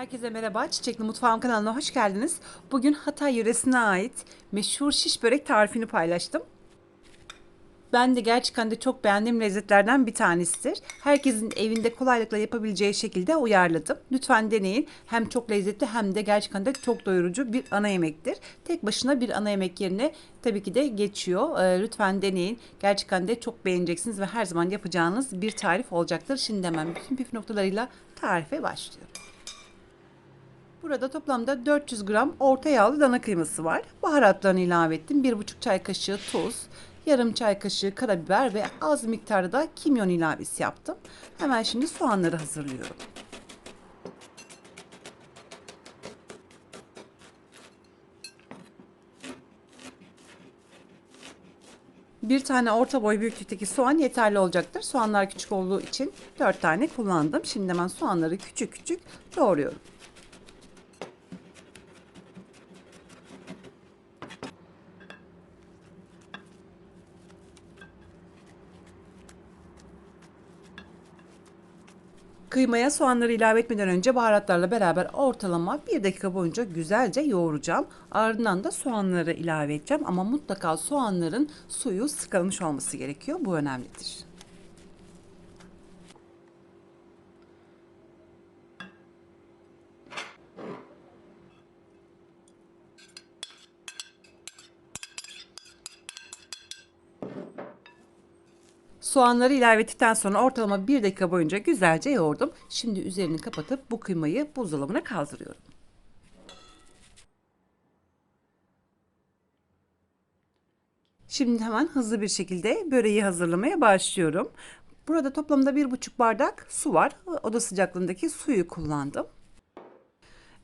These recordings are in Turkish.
Herkese merhaba. Çiçekli Mutfağım kanalına hoş geldiniz. Bugün Hatay yöresine ait meşhur şiş börek tarifini paylaştım. Ben de gerçekten de çok beğendiğim lezzetlerden bir tanesidir. Herkesin evinde kolaylıkla yapabileceği şekilde uyarladım. Lütfen deneyin. Hem çok lezzetli hem de gerçekten de çok doyurucu bir ana yemektir. Tek başına bir ana yemek yerine tabii ki de geçiyor. Ee, lütfen deneyin. Gerçekten de çok beğeneceksiniz ve her zaman yapacağınız bir tarif olacaktır. Şimdi hemen bütün püf noktalarıyla tarife başlıyorum. Burada toplamda 400 gram orta yağlı dana kıyması var. Baharatlarını ilave ettim. 1,5 çay kaşığı tuz, yarım çay kaşığı karabiber ve az miktarda da kimyon ilavesi yaptım. Hemen şimdi soğanları hazırlıyorum. Bir tane orta boy büyüklükteki soğan yeterli olacaktır. Soğanlar küçük olduğu için 4 tane kullandım. Şimdi hemen soğanları küçük küçük doğruyorum. Kıymaya soğanları ilave etmeden önce baharatlarla beraber ortalama 1 dakika boyunca güzelce yoğuracağım. Ardından da soğanları ilave edeceğim ama mutlaka soğanların suyu sıkılmış olması gerekiyor. Bu önemlidir. Soğanları ilave ettikten sonra ortalama 1 dakika boyunca güzelce yoğurdum. Şimdi üzerini kapatıp bu kıymayı buzdolabına kaldırıyorum. Şimdi hemen hızlı bir şekilde böreği hazırlamaya başlıyorum. Burada toplamda 1,5 bardak su var. Oda sıcaklığındaki suyu kullandım.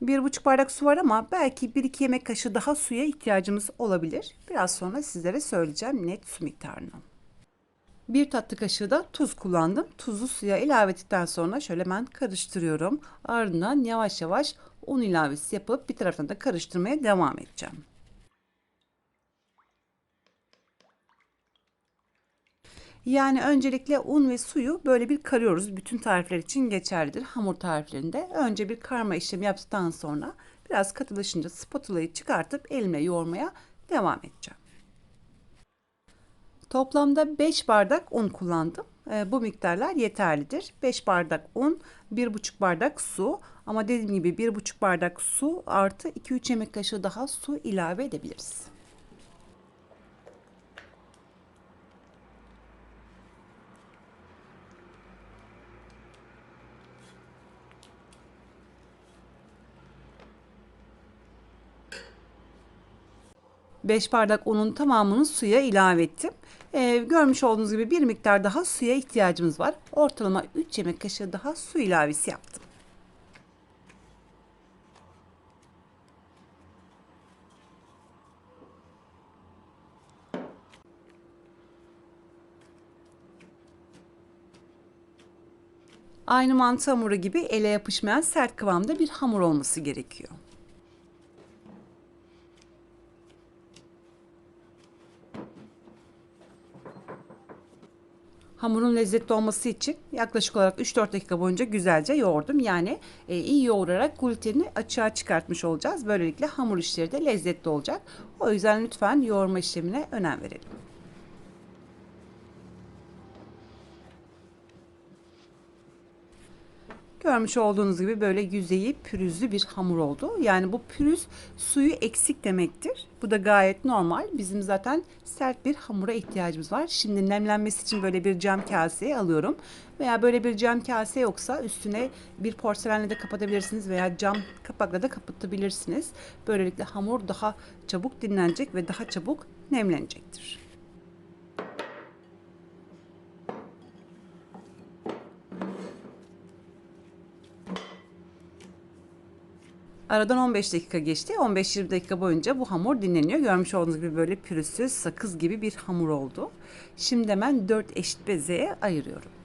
1,5 bardak su var ama belki 1-2 yemek kaşığı daha suya ihtiyacımız olabilir. Biraz sonra sizlere söyleyeceğim net su miktarını. Bir tatlı kaşığı da tuz kullandım. Tuzu suya ilave ettikten sonra şöyle hemen karıştırıyorum. Ardından yavaş yavaş un ilavesi yapıp bir taraftan da karıştırmaya devam edeceğim. Yani öncelikle un ve suyu böyle bir karıyoruz. Bütün tarifler için geçerlidir. Hamur tariflerinde önce bir karma işlemi yaptıktan sonra biraz katılaşınca spatulayı çıkartıp elimle yoğurmaya devam edeceğim. Toplamda 5 bardak un kullandım. E, bu miktarlar yeterlidir. 5 bardak un, 1,5 bardak su ama dediğim gibi 1,5 bardak su artı 2-3 yemek kaşığı daha su ilave edebiliriz. Beş bardak unun tamamını suya ilave ettim. Ee, görmüş olduğunuz gibi bir miktar daha suya ihtiyacımız var. Ortalama 3 yemek kaşığı daha su ilavesi yaptım. Aynı mantı hamuru gibi ele yapışmayan sert kıvamda bir hamur olması gerekiyor. Hamurun lezzetli olması için yaklaşık olarak 3-4 dakika boyunca güzelce yoğurdum. Yani e, iyi yoğurarak gluteni açığa çıkartmış olacağız. Böylelikle hamur işleri de lezzetli olacak. O yüzden lütfen yoğurma işlemine önem verelim. Görmüş olduğunuz gibi böyle yüzeyi pürüzlü bir hamur oldu. Yani bu pürüz suyu eksik demektir. Bu da gayet normal. Bizim zaten sert bir hamura ihtiyacımız var. Şimdi nemlenmesi için böyle bir cam kaseye alıyorum. Veya böyle bir cam kase yoksa üstüne bir porselenle de kapatabilirsiniz veya cam kapakla da kapatabilirsiniz. Böylelikle hamur daha çabuk dinlenecek ve daha çabuk nemlenecektir. Aradan 15 dakika geçti. 15-20 dakika boyunca bu hamur dinleniyor. Görmüş olduğunuz gibi böyle pürüzsüz, sakız gibi bir hamur oldu. Şimdi hemen 4 eşit bezeye ayırıyorum.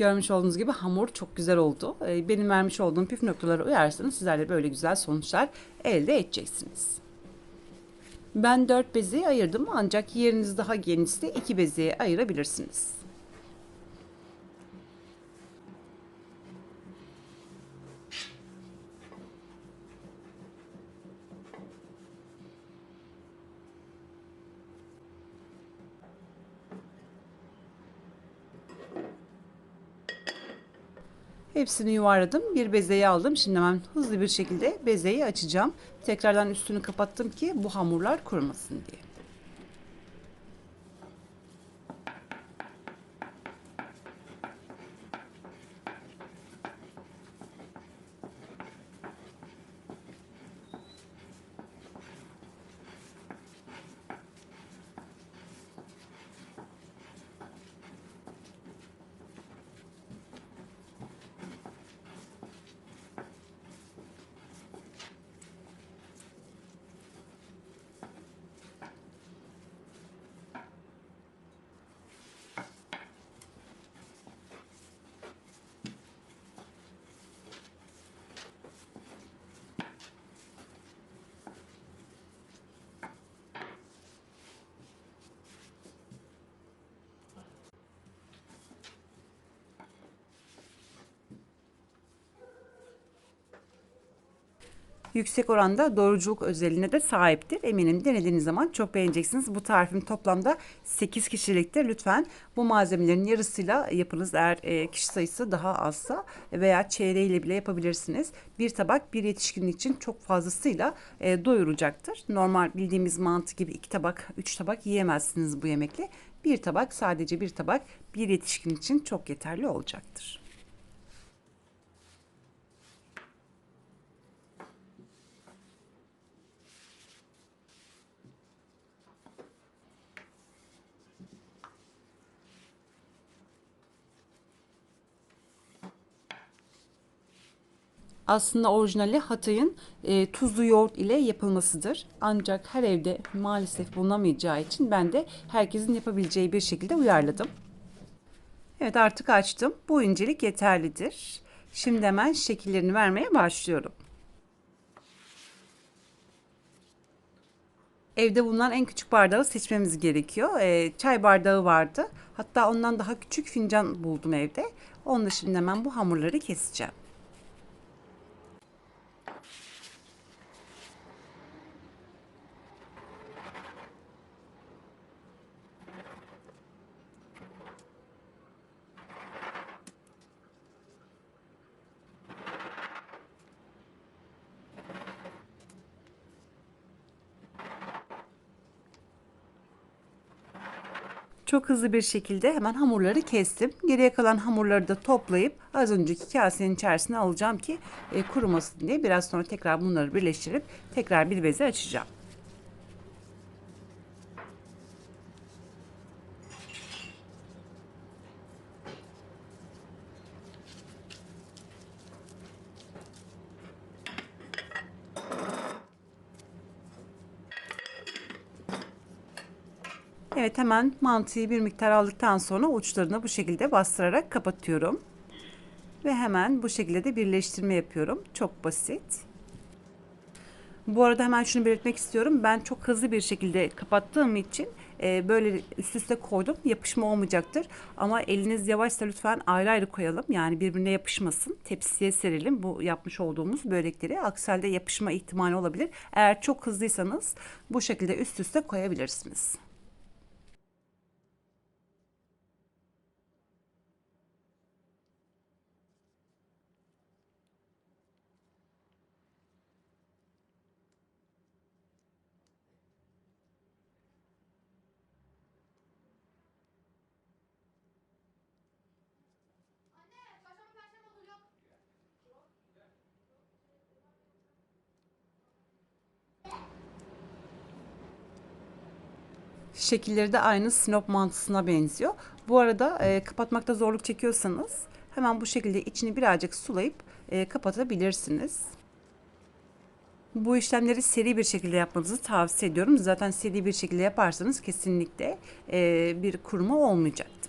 Görmüş olduğunuz gibi hamur çok güzel oldu. Ee, Benim vermiş olduğum püf noktalara uyarsanız sizler de böyle güzel sonuçlar elde edeceksiniz. Ben 4 bezeyi ayırdım ancak yeriniz daha genişse 2 bezeye ayırabilirsiniz. Hepsini yuvarladım. Bir bezeyi aldım. Şimdi hemen hızlı bir şekilde bezeyi açacağım. Tekrardan üstünü kapattım ki bu hamurlar kurumasın diye. Yüksek oranda doyuruculuk özelliğine de sahiptir. Eminim denediğiniz zaman çok beğeneceksiniz. Bu tarifim toplamda 8 kişilikte. Lütfen bu malzemelerin yarısıyla yapınız. Eğer e, kişi sayısı daha azsa veya çeyreğiyle bile yapabilirsiniz. Bir tabak bir yetişkin için çok fazlasıyla e, doyuracaktır. Normal bildiğimiz mantı gibi iki tabak, üç tabak yiyemezsiniz bu yemekle. Bir tabak sadece bir tabak bir yetişkin için çok yeterli olacaktır. Aslında orijinali Hatay'ın e, tuzlu yoğurt ile yapılmasıdır. Ancak her evde maalesef bulunamayacağı için ben de herkesin yapabileceği bir şekilde uyarladım. Evet artık açtım. Bu incelik yeterlidir. Şimdi hemen şekillerini vermeye başlıyorum. Evde bulunan en küçük bardağı seçmemiz gerekiyor. E, çay bardağı vardı. Hatta ondan daha küçük fincan buldum evde. Onunla şimdi hemen bu hamurları keseceğim. Çok hızlı bir şekilde hemen hamurları kestim. Geriye kalan hamurları da toplayıp az önceki kasenin içerisine alacağım ki e, kurumasın diye. Biraz sonra tekrar bunları birleştirip tekrar bir beze açacağım. Evet hemen mantıyı bir miktar aldıktan sonra uçlarını bu şekilde bastırarak kapatıyorum. Ve hemen bu şekilde de birleştirme yapıyorum. Çok basit. Bu arada hemen şunu belirtmek istiyorum. Ben çok hızlı bir şekilde kapattığım için e, böyle üst üste koydum. Yapışma olmayacaktır. Ama eliniz yavaşsa lütfen ayrı ayrı koyalım. Yani birbirine yapışmasın. Tepsiye serelim bu yapmış olduğumuz börekleri. Aksi yapışma ihtimali olabilir. Eğer çok hızlıysanız bu şekilde üst üste koyabilirsiniz. Şekilleri de aynı Sinop mantısına benziyor. Bu arada e, kapatmakta zorluk çekiyorsanız hemen bu şekilde içini birazcık sulayıp e, kapatabilirsiniz. Bu işlemleri seri bir şekilde yapmanızı tavsiye ediyorum. Zaten seri bir şekilde yaparsanız kesinlikle e, bir kuruma olmayacaktır.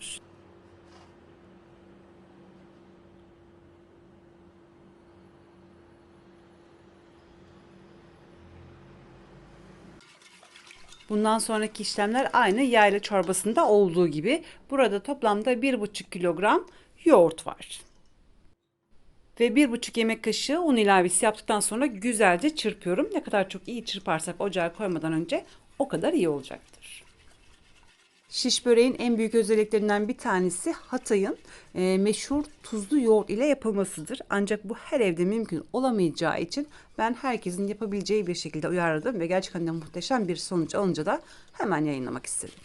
Bundan sonraki işlemler aynı yayla çorbasında olduğu gibi. Burada toplamda 1,5 kilogram yoğurt var. Ve 1,5 yemek kaşığı un ilavesi yaptıktan sonra güzelce çırpıyorum. Ne kadar çok iyi çırparsak ocağa koymadan önce o kadar iyi olacaktır. Şiş böreğin en büyük özelliklerinden bir tanesi Hatay'ın e, meşhur tuzlu yoğurt ile yapılmasıdır. Ancak bu her evde mümkün olamayacağı için ben herkesin yapabileceği bir şekilde uyarladım ve gerçekten de muhteşem bir sonuç alınca da hemen yayınlamak istedim.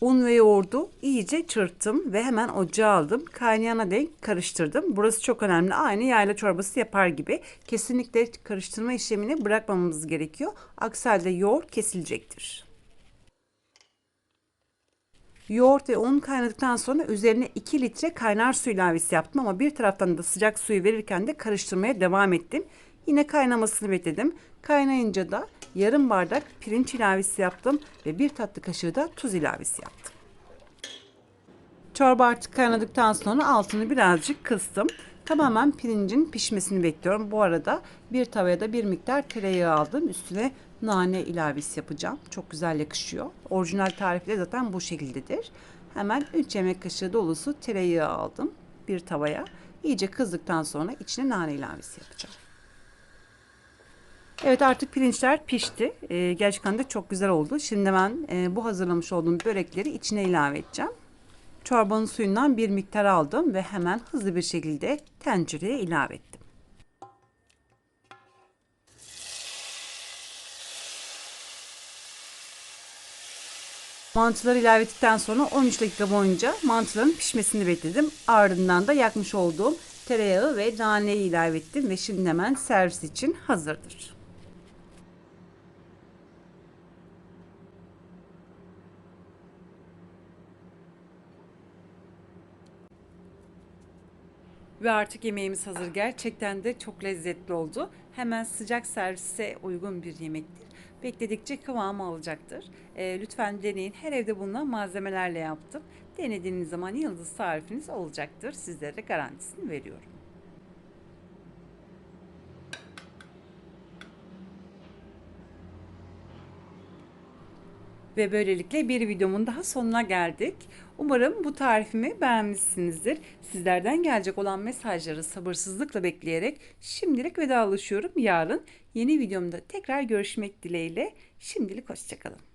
Un ve yoğurdu iyice çırptım ve hemen ocağa aldım. Kaynayana denk karıştırdım. Burası çok önemli. Aynı yayla çorbası yapar gibi. Kesinlikle karıştırma işlemini bırakmamamız gerekiyor. Aksi halde yoğurt kesilecektir. Yoğurt ve un kaynadıktan sonra üzerine 2 litre kaynar su ilavesi yaptım ama bir taraftan da sıcak suyu verirken de karıştırmaya devam ettim. Yine kaynamasını bekledim. Kaynayınca da yarım bardak pirinç ilavesi yaptım ve bir tatlı kaşığı da tuz ilavesi yaptım. Çorba artık kaynadıktan sonra altını birazcık kıstım. Tamamen pirincin pişmesini bekliyorum. Bu arada bir tavaya da bir miktar tereyağı aldım. Üstüne nane ilavesi yapacağım. Çok güzel yakışıyor. Orijinal tarifi de zaten bu şekildedir. Hemen 3 yemek kaşığı dolusu tereyağı aldım bir tavaya. İyice kızdıktan sonra içine nane ilavesi yapacağım. Evet artık pirinçler pişti. Ee, gerçekten de çok güzel oldu. Şimdi ben e, bu hazırlamış olduğum börekleri içine ilave edeceğim. Çorbanın suyundan bir miktar aldım ve hemen hızlı bir şekilde tencereye ilave ettim. Mantıları ilave ettikten sonra 13 dakika boyunca mantıların pişmesini bekledim. Ardından da yakmış olduğum tereyağı ve naneyi ilave ettim ve şimdi hemen servis için hazırdır. Ve artık yemeğimiz hazır. Gerçekten de çok lezzetli oldu. Hemen sıcak servise uygun bir yemektir. Bekledikçe kıvamı alacaktır. E, lütfen deneyin. Her evde bulunan malzemelerle yaptım. Denediğiniz zaman yıldız tarifiniz olacaktır. Sizlere garantisini veriyorum. Ve böylelikle bir videomun daha sonuna geldik. Umarım bu tarifimi beğenmişsinizdir. Sizlerden gelecek olan mesajları sabırsızlıkla bekleyerek şimdilik vedalaşıyorum. Yarın yeni videomda tekrar görüşmek dileğiyle. Şimdilik hoşçakalın.